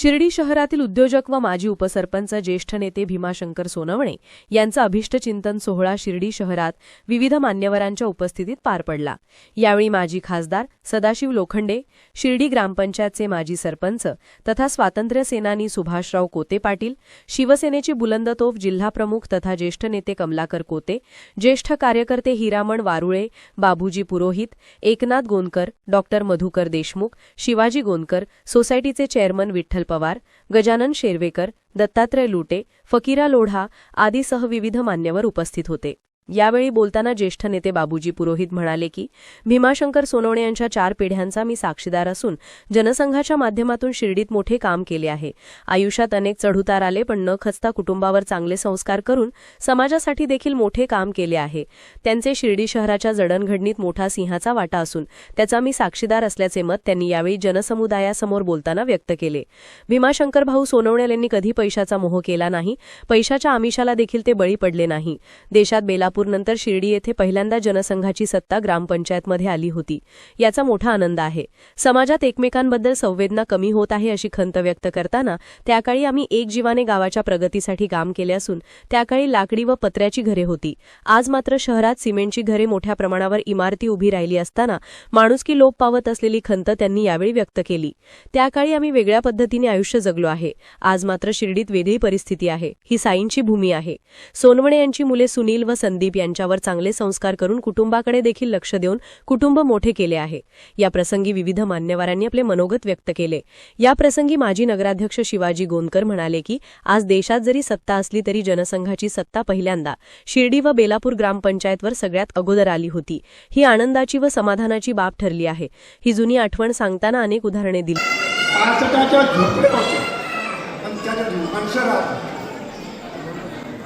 शिर्डी शहरातील उद्योजक व माजी उपसरपंच ज्येष्ठ नेते भीमाशंकर सोनवणे यांचा अभिष्टचिंतन सोहळा शिर्डी शहरात विविध मान्यवरांच्या उपस्थितीत पार पडला. यावेळी माजी खासदार सदाशिव लोखंडे शिर्डी ग्रामपंचायतचे माजी सरपंच तथा स्वातंत्र्य सेनानी सुभाषराव कोते पाटील शिवसेनेची बुलंद तोफ जिल्हाप्रमुख तथा ज्येष्ठ नेते कमलाकर कोते ज्येष्ठ कार्यकर्ते हिरामण वारुळे बाबूजी पुरोहित एकनाथ गोनकर डॉक्टर मधुकर देशमुख शिवाजी गोनकर सोसायटीचे चेअरमन विठ्ठल पवार गजानन शेरवेकर दत्तात्रय लुटे फकीरा लोढा आदीसह विविध मान्यवर उपस्थित होते. यावेळी बोलताना ज्येष्ठ नेते बाबूजी पुरोहित म्हणाले की भीमाशंकर सोनवणे यांच्या चार पिढ्यांचा मी साक्षीदार असून जनसंघाच्या माध्यमातून शिर्डीत मोठे काम केले आहे. आयुष्यात अनेक चढउतार आले पण न खचता कुटुंबावर चांगले संस्कार करून समाजासाठी देखील मोठे काम केले आहे. त्यांचे शिर्डी शहराच्या जडणघडणीत मोठा सिंहाचा वाटा असून त्याचा मी साक्षीदार असल्याचे मत त्यांनी यावेळी जनसमुदायासमोर बोलताना व्यक्त केले. भीमाशंकर भाऊ सोनवणे यांनी कधी पैशाचा मोह केला नाही पैशाच्या आमिषाला देखील ते बळी पडले नाही. देशात बेलापूरनंतर शिर्डी येथे पहिल्यांदा जनसंघाची सत्ता ग्रामपंचायतमध्ये आली होती. याचा मोठा आनंद आहे. समाजात एकमेकांबद्दल संवेदना कमी होत आहे अशी खंत व्यक्त करताना त्याकाळी आम्ही एक जीवाने गावाच्या प्रगतीसाठी काम केले असून त्याकाळी लाकडी व पत्र्याची घरे होती. आज मात्र शहरात सिमेंटची घरे मोठ्या प्रमाणावर इमारती उभी राहिली असताना माणुसकी लोप पावत असलेली खंत त्यांनी यावेळी व्यक्त केली. त्याकाळी आम्ही वेगळ्या पद्धतीने आयुष्य जगलो आहे. आज मात्र शिर्डीत वेगळी परिस्थिती आहे. ही साईंची भूमी आहे. सोनवणे यांची मुले सुनील व संदीप यांच्यावर चांगले संस्कार करून कुटुंबाकडे देखील लक्ष देऊन कुटुंब मोठे केले आहे. या प्रसंगी विविध मान्यवरांनी आपले मनोगत व्यक्त केले. या प्रसंगी माजी नगराध्यक्ष शिवाजी गोंदकर म्हणाले की आज देशात जरी सत्ता असली तरी जनसंघाची सत्ता पहिल्यांदा शिर्डी व बेलापूर ग्रामपंचायतवर सगळ्यात अगोदर आली होती. ही आनंदाची व समाधानाची बाब ठरली आहे. ही जुनी आठवण सांगताना अनेक उदाहरणे दिली.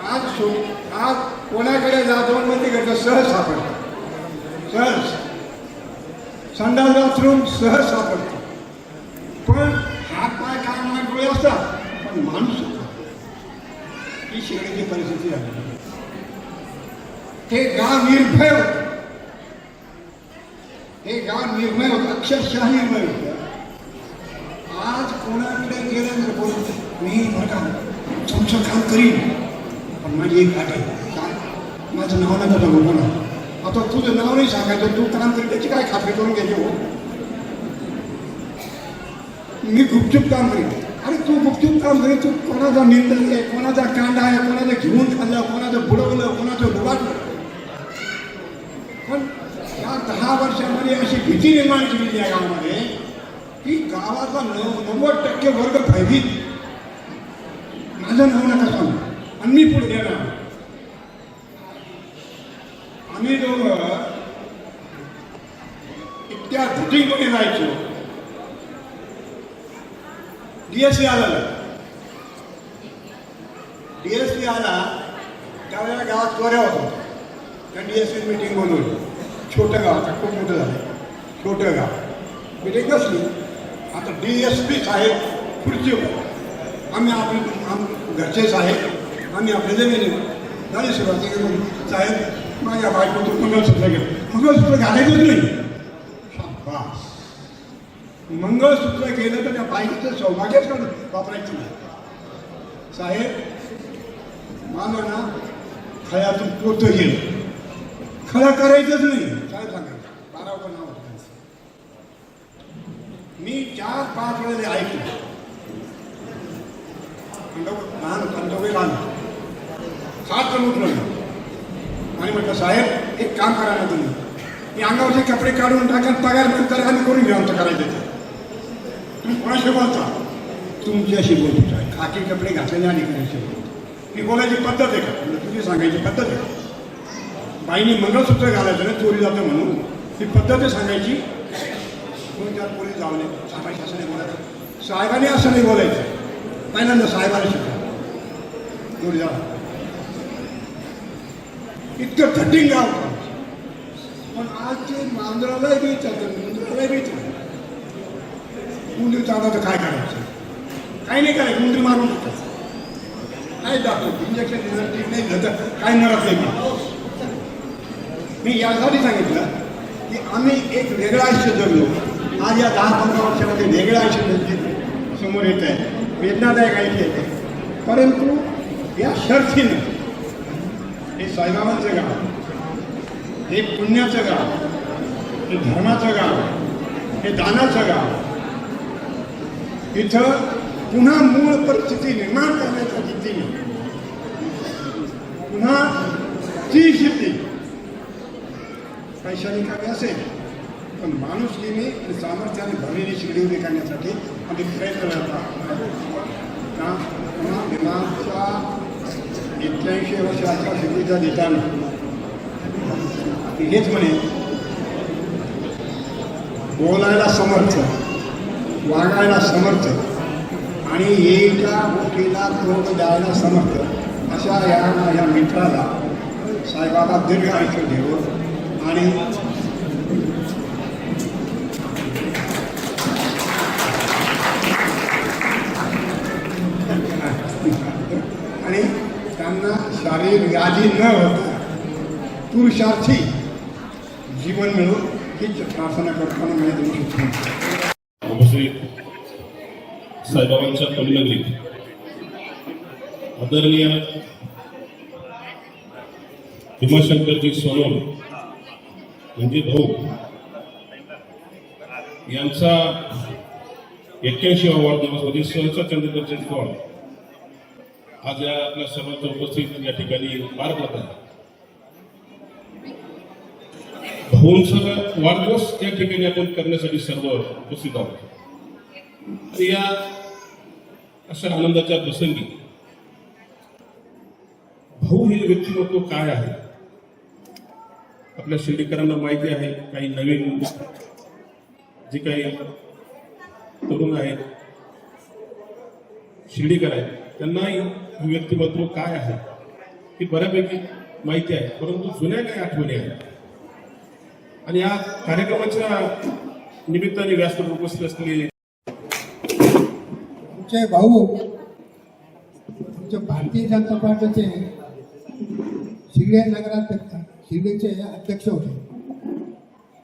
आज शो आज कोणाकडे जा दोन मध्ये सहज सापडतं. सहज. संडास बाथरूम सहज सापडतं. पण हात पाय असतात, पण माणूस होता. ही शिर्डीची परिस्थिती हे गाव निर्भय होतं. हे गाव अक्षरशः आज कोणाकडे गेलं तर बोलत, मी बरं तुमचं काम करीन. माझी एक अट आहे काय? माझं नाव नका सांगू मला आता तुझं नाव नाही सांगायचं तू काम करीन त्याची काय खात्री करून घ्यायची हो? मी गुपचूप काम करीन अरे तू गुपचूप काम करीन तू कोणाचा निंदा आहे कोणाचा कांदा आहे कोणाचं घेऊन खाल्ला कोणाचं बुडवलं कोणाचं डुबाटलं पण या दहा वर्षामध्ये अशी भीती निर्माण केलेली आहे गावामध्ये की गावाचा नव नव्वद टक्के वर्ग भयभीत. माझं नाव नका सांगू. आणि मी पुढे येणार आम्ही दोघं इतक्या मध्ये जायचो. डीएससी आला. डीएससी आला त्यावेळेला गावात चोऱ्या होत्या. त्या डीएससी मीटिंग बोलवली छोटं गाव आता खूप मोठं झालं छोटं गाव. मीटिंग कसली आता डी एस साहेब खुर्चीवर आम्ही आपले घरचे साहेब आम्ही आपल्या जमिनी झाली सुरुवात साहेब माझ्या बायकोचं मंगळसूत्र घ्या. मंगळसूत्र घालायचंच नाही. मंगळसूत्र केलं तर त्या बायकोचं सौभाग्यच काढून वापरायचं नाही. साहेब माझं ना खळ्यातून पोतं गेलं. खळा करायचंच नाही. काय सांगायचं? बारावं नाव मी चार पाच वेळेला ऐकलं. लहान होता लहान होता. सात जण उठलो आणि म्हटलं साहेब एक काम करा ना तुम्ही. मी अंगावरचे कपडे काढून टाका पगार बंद करा आम्ही करून घेऊ आमचं करायचं ते. तुम्ही कोणाशी बोलता? तुमच्याशी बोलतो साहेब. खाकी कपडे घातलेले आणि करायचे बोलतो? ही बोलायची पद्धत आहे का? म्हणजे तुझी सांगायची पद्धत आहे का? बाईने मंगळसूत्र घालायचं ना चोरी जातं म्हणून. ही पद्धत आहे सांगायची. दोन चार पोलीस जावले साहेबांशी असं नाही बोलायचं. साहेबांनी असं नाही बोलायचं. पहिल्यांदा साहेबाने शिकवा. चोरी जावा इतकं थटिंग गाव. पण आज ते मांजरालाही बेचायचं मुंजरालाही बेचायचं मुंदरी चालला तर काय करायचं? काही नाही करायचं मुंदरी मारून टाकायचं. काय दाखव इंजेक्शन दिलं ठीक नाही झालं तर काय मरत नाही मी. मी यासाठी सांगितलं की आम्ही एक वेगळं आयुष्य जगलो. आज या दहा पंधरा वर्षामध्ये वेगळं आयुष्य जगली. समोर येत आहे वेदनादायक ऐकले परंतु या शर्थीनं हे साईबाबांचं गाव. हे पुण्याचं गाव. हे धर्माचं गाव. हे दानाचं गाव. इथं पुन्हा मूळ परिस्थिती निर्माण करण्याच्या जिद्दीने पुन्हा ती शेती पैशाने कमी असेल पण माणुसकीने आणि सामर्थ्याने भरलेली शिगडी उभी करण्यासाठी आम्ही प्रयत्न करतात का पुन्हा विमानच्या एक्क्याऐंशी वर्षाच्या शिगडीचा देताना ती हेच म्हणे बोलायला समर्थ वागायला समर्थ आणि एका गोष्टीला तोड द्यायला समर्थ अशा या माझ्या मित्राला साईबाबा दीर्घ आयुष्य देव. आणि आणि शारीर व्याधी न होता पुरुषार्थी जीवन मिळो हीच प्रार्थना करताना मला देऊ शकतो उपस्थित साईबाबांच्या कविनगरीत आदरणीय भीमाशंकरजी सोनवणे म्हणजे भाऊ यांचा एक्क्याऐंशी वाढदिवस म्हणजे सहसा चंद्रदर्शन सोहळा आज या आपल्या सर्वांच्या उपस्थित या ठिकाणी पार पडत आहे भाऊंचा वाढदिवस या ठिकाणी आपण करण्यासाठी सर्व उपस्थित आहोत. आणि या अशा आनंदाच्या प्रसंगी भाऊ हे व्यक्तिमत्व काय आहे? आपल्या शिर्डीकरांना माहिती आहे काही नवीन जे काही तरुण आहेत शिर्डीकर आहेत. त्यांनाही व्यक्तिमत्व काय आहे ही बऱ्यापैकी माहिती आहे परंतु जुन्या काही आठवणी आहेत. आणि या कार्यक्रमाच्या निमित्ताने व्यासपीठ उपस्थित असलेले तुमचे भाऊ तुमच्या भारतीय जनता पार्टीचे शिर्डे नगराध्यक्ष शिर्डेचे अध्यक्ष होते.